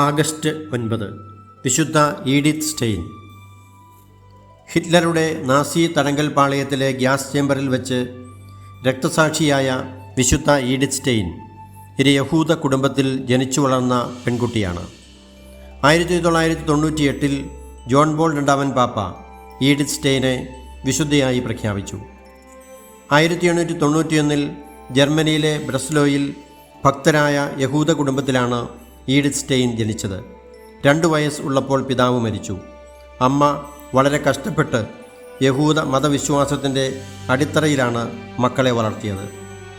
August ഒൻപത്. വിശുദ്ധ Edith Stein. ഹിറ്റ്ലറുടെ നാസി തടങ്കൽ പാളയത്തിലെ ഗ്യാസ് ചേംബറിൽ വെച്ച് രക്തസാക്ഷിയായ വിശുദ്ധ ഈഡിത്ത് സ്റ്റെയിൻ ഒരു യഹൂദ കുടുംബത്തിൽ ജനിച്ചു വളർന്ന പെൺകുട്ടിയാണ്. ആയിരത്തി തൊള്ളായിരത്തി തൊണ്ണൂറ്റി എട്ടിൽ ജോൺ ബോൾ രണ്ടാമൻ പാപ്പ ഈഡിത്ത് സ്റ്റെയിനെ വിശുദ്ധയായി പ്രഖ്യാപിച്ചു. ആയിരത്തി എണ്ണൂറ്റി തൊണ്ണൂറ്റിയൊന്നിൽ ജർമ്മനിയിലെ ബ്രസ്ലോയിൽ ഭക്തരായ യഹൂദ കുടുംബത്തിലാണ് ഈഡിത്ത് സ്റ്റെയിൻ ജനിച്ചത്. രണ്ടു വയസ്സ് ഉള്ളപ്പോൾ പിതാവ് മരിച്ചു. അമ്മ വളരെ കഷ്ടപ്പെട്ട് യഹൂദ മതവിശ്വാസത്തിന്റെ അടിത്തറയിലാണ് മക്കളെ വളർത്തിയത്.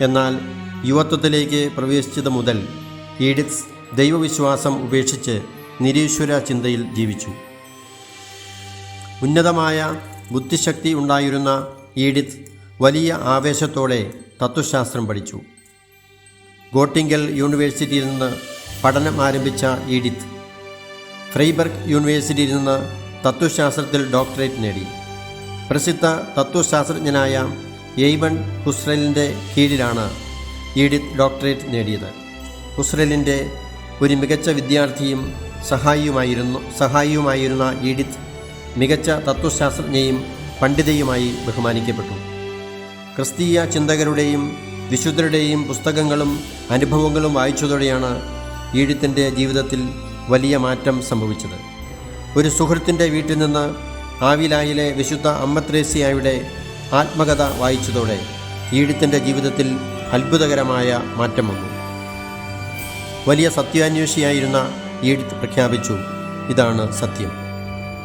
എന്നാൽ യുവത്വത്തിലേക്ക് പ്രവേശിച്ചത് മുതൽ ഈഡിത്ത് ദൈവവിശ്വാസം ഉപേക്ഷിച്ച് നിരീശ്വര ചിന്തയിൽ ജീവിച്ചു. ഉന്നതമായ ബുദ്ധിശക്തി ഉണ്ടായിരുന്ന ഈഡിത്ത് വലിയ ആവേശത്തോടെ തത്വശാസ്ത്രം പഠിച്ചു. ഗോട്ടിങ്കൽ യൂണിവേഴ്സിറ്റിയിൽ നിന്ന് പഠനം ആരംഭിച്ച ഈഡിത്ത് ഫ്രൈബർഗ് യൂണിവേഴ്സിറ്റിയിൽ നിന്ന് തത്വശാസ്ത്രത്തിൽ ഡോക്ടറേറ്റ് നേടി. പ്രസിദ്ധ തത്വശാസ്ത്രജ്ഞനായ എയ്വൺ ഹുസ്രലിന്റെ കീഴിലാണ് ഈഡിത്ത് ഡോക്ടറേറ്റ് നേടിയത്. ഹുസ്രലിന്റെ ഒരു മികച്ച വിദ്യാർത്ഥിയും സഹായിയുമായിരുന്നു സഹായിയുമായിരുന്ന ഈഡിത്ത് മികച്ച തത്വശാസ്ത്രജ്ഞയും പണ്ഡിതയുമായി ബഹുമാനിക്കപ്പെട്ടു. ക്രിസ്തീയ ചിന്തകരുടെയും വിശുദ്ധരുടെയും പുസ്തകങ്ങളും അനുഭവങ്ങളും വായിച്ചതോടെയാണ് ഈഡിത്തിന്റെ ജീവിതത്തിൽ വലിയ മാറ്റം സംഭവിച്ചത്. ഒരു സുഹൃത്തിന്റെ വീട്ടിൽ നിന്ന് ആവിലായിലെ വിശുദ്ധ അമ്മത്രേസ്യയുടെ ആത്മകഥ വായിച്ചതോടെ ഈഴുത്തിന്റെ ജീവിതത്തിൽ അത്ഭുതകരമായ മാറ്റം വന്നു. വലിയ സത്യാന്വേഷിയായിരുന്ന ഈഴുത്ത് പ്രഖ്യാപിച്ചു ഇതാണ് സത്യം.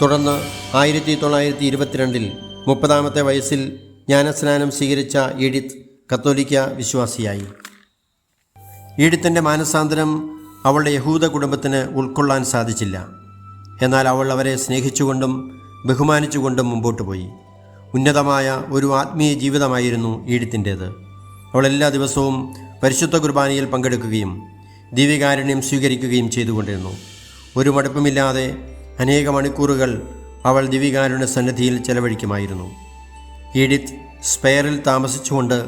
തുടർന്ന് ആയിരത്തി തൊള്ളായിരത്തി ഇരുപത്തിരണ്ടിൽ മുപ്പതാമത്തെ വയസ്സിൽ ജ്ഞാനസ്നാനം സ്വീകരിച്ച ഈഡിത്ത് കത്തോലിക്ക വിശ്വാസിയായി. ഈഡിത്തിന്റെ മാനസാന്തരം അവളുടെ യഹൂദ കുടുംബത്തിന് ഉൾക്കൊള്ളാൻ സാധിച്ചില്ല. എന്നാൽ അവൾ അവരെ സ്നേഹിച്ചുകൊണ്ടും ബഹുമാനിച്ചുകൊണ്ടും മുമ്പോട്ട് പോയി. ഉന്നതമായ ഒരു ആത്മീയ ജീവിതമായിരുന്നു ഈഡിത്തിന്റേത്. അവൾ എല്ലാ ദിവസവും പരിശുദ്ധ കുർബാനയിൽ പങ്കെടുക്കുകയും ദിവ്യകാരുണ്യം സ്വീകരിക്കുകയും ചെയ്തുകൊണ്ടിരുന്നു. ഒരു മടുപ്പുമില്ലാതെ അനേക മണിക്കൂറുകൾ അവൾ ദിവ്യകാരുണ്യ സന്നിധിയിൽ ചെലവഴിക്കുമായിരുന്നു. ഈഡിത്ത് സ്പെയറിൽ താമസിച്ചുകൊണ്ട്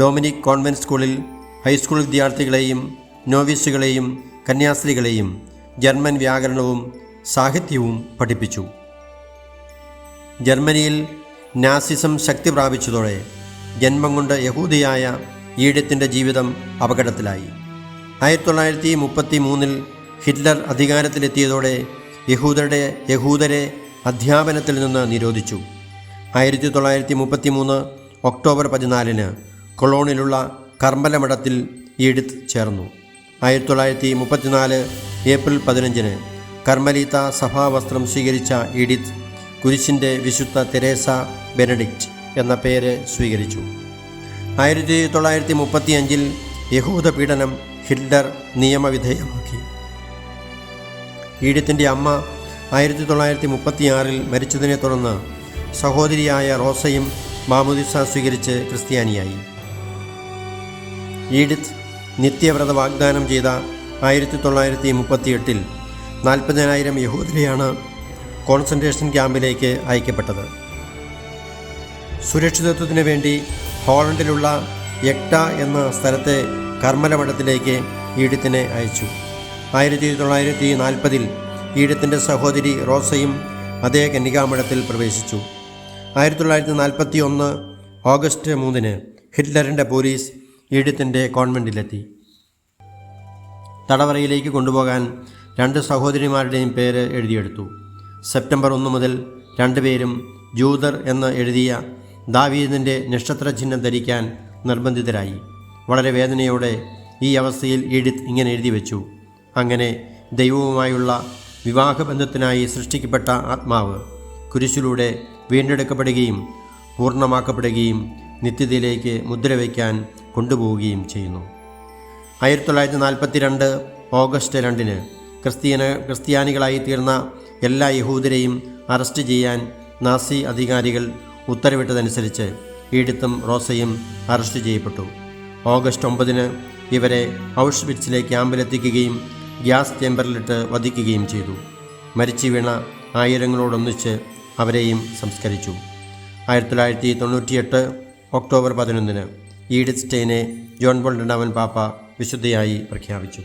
ഡൊമിനിക് കോൺവെന്റ് സ്കൂളിൽ ഹൈസ്കൂൾ വിദ്യാർത്ഥികളെയും നോവീസുകളെയും കന്യാസ്ത്രീകളെയും ജർമ്മൻ വ്യാകരണവും സാഹിത്യവും പഠിപ്പിച്ചു. ജർമ്മനിയിൽ നാസിസം ശക്തി പ്രാപിച്ചതോടെ ജന്മം കൊണ്ട് യഹൂദിയായ ഈഡത്തിന്റെ ജീവിതം അപകടത്തിലായി. ആയിരത്തി തൊള്ളായിരത്തി മുപ്പത്തി മൂന്നിൽ ഹിറ്റ്ലർ അധികാരത്തിലെത്തിയതോടെ യഹൂദരുടെ യഹൂദരെ അധ്യാപനത്തിൽ നിന്ന് നിരോധിച്ചു. ആയിരത്തി തൊള്ളായിരത്തി മുപ്പത്തി മൂന്ന് ഒക്ടോബർ പതിനാലിന് കൊളോണിലുള്ള കർമ്മലമഠത്തിൽ ഈഡിത്ത് ചേർന്നു. ആയിരത്തി തൊള്ളായിരത്തി മുപ്പത്തിനാല് ഏപ്രിൽ പതിനഞ്ചിന് കർമ്മലീത്ത സഭാവസ്ത്രം സ്വീകരിച്ച ഇഡിത്ത് കുരിശിന്റെ വിശുദ്ധ തെരേസ ബെനഡിക്റ്റ് എന്ന പേര് സ്വീകരിച്ചു. ആയിരത്തി തൊള്ളായിരത്തി മുപ്പത്തിയഞ്ചിൽ യഹൂദ പീഡനം ഹിറ്റ്ലർ നിയമവിധേയമാക്കി. ഈഡിത്തിന്റെ അമ്മ ആയിരത്തി തൊള്ളായിരത്തി മുപ്പത്തിയാറിൽ മരിച്ചതിനെ തുടർന്ന് സഹോദരിയായ റോസയും മാമുദിസ സ്വീകരിച്ച് ക്രിസ്ത്യാനിയായി. ഈഡിത്ത് നിത്യവ്രത വാഗ്ദാനം ചെയ്ത ആയിരത്തി തൊള്ളായിരത്തി മുപ്പത്തിയെട്ടിൽ നാൽപ്പതിനായിരം യഹൂദരെയാണ് കോൺസെൻട്രേഷൻ ക്യാമ്പിലേക്ക് അയക്കപ്പെട്ടത്. സുരക്ഷിതത്വത്തിന് വേണ്ടി ഹോളണ്ടിലുള്ള എക്ട എന്ന സ്ഥലത്തെ കർമ്മലമഠത്തിലേക്ക് ഈഡിത്തിനെ അയച്ചു. ആയിരത്തി തൊള്ളായിരത്തി നാൽപ്പതിൽ ഈഡിത്തിന്റെ സഹോദരി റോസയും അതേ കന്യകാമഠത്തിൽ പ്രവേശിച്ചു. ആയിരത്തി തൊള്ളായിരത്തി നാൽപ്പത്തി ഒന്ന് ഓഗസ്റ്റ് മൂന്നിന് ഹിറ്റ്ലറിന്റെ പോലീസ് ഈഡിത്തിന്റെ കോൺവെന്റിലെത്തി തടവറയിലേക്ക് കൊണ്ടുപോകാൻ രണ്ട് സഹോദരിമാരുടെയും പേര് എഴുതിയെടുത്തു. സെപ്റ്റംബർ ഒന്ന് മുതൽ രണ്ടുപേരും ജൂതർ എന്ന് എഴുതിയ ദാവീദിന്റെ നക്ഷത്ര ചിഹ്നം ധരിക്കാൻ നിർബന്ധിതരായി. വളരെ വേദനയോടെ ഈ അവസ്ഥയിൽ ഈഡിത്ത് ഇങ്ങനെ എഴുതി വെച്ചു. അങ്ങനെ ദൈവവുമായുള്ള വിവാഹബന്ധത്തിനായി സൃഷ്ടിക്കപ്പെട്ട ആത്മാവ് കുരിശിലൂടെ വീണ്ടെടുക്കപ്പെടുകയും പൂർണമാക്കപ്പെടുകയും നിത്യതയിലേക്ക് മുദ്രവയ്ക്കാൻ കൊണ്ടുപോവുകയും ചെയ്യുന്നു. ആയിരത്തി തൊള്ളായിരത്തി നാൽപ്പത്തി രണ്ട് ഓഗസ്റ്റ് രണ്ടിന് ക്രിസ്ത്യന ക്രിസ്ത്യാനികളായി തീർന്ന എല്ലാ യഹൂദരെയും അറസ്റ്റ് ചെയ്യാൻ നാസി അധികാരികൾ ഉത്തരവിട്ടതനുസരിച്ച് ഈഡിത്തും റോസയും അറസ്റ്റ് ചെയ്യപ്പെട്ടു. ഓഗസ്റ്റ് ഒമ്പതിന് ഇവരെ ഔഷ്വിറ്റ്സിലെ ക്യാമ്പിലെത്തിക്കുകയും ഗ്യാസ് ചേമ്പറിലിട്ട് വധിക്കുകയും ചെയ്തു. മരിച്ചു വീണ ആയിരങ്ങളോടൊന്നിച്ച് അവരെയും സംസ്കരിച്ചു. ആയിരത്തി തൊള്ളായിരത്തി തൊണ്ണൂറ്റിയെട്ട് ഒക്ടോബർ പതിനൊന്നിന് ഈഡിത്ത് സ്റ്റെയിനെ ജോൺ ബോൾഡൻ അവൻ പാപ്പ വിശുദ്ധയായി പ്രഖ്യാപിച്ചു.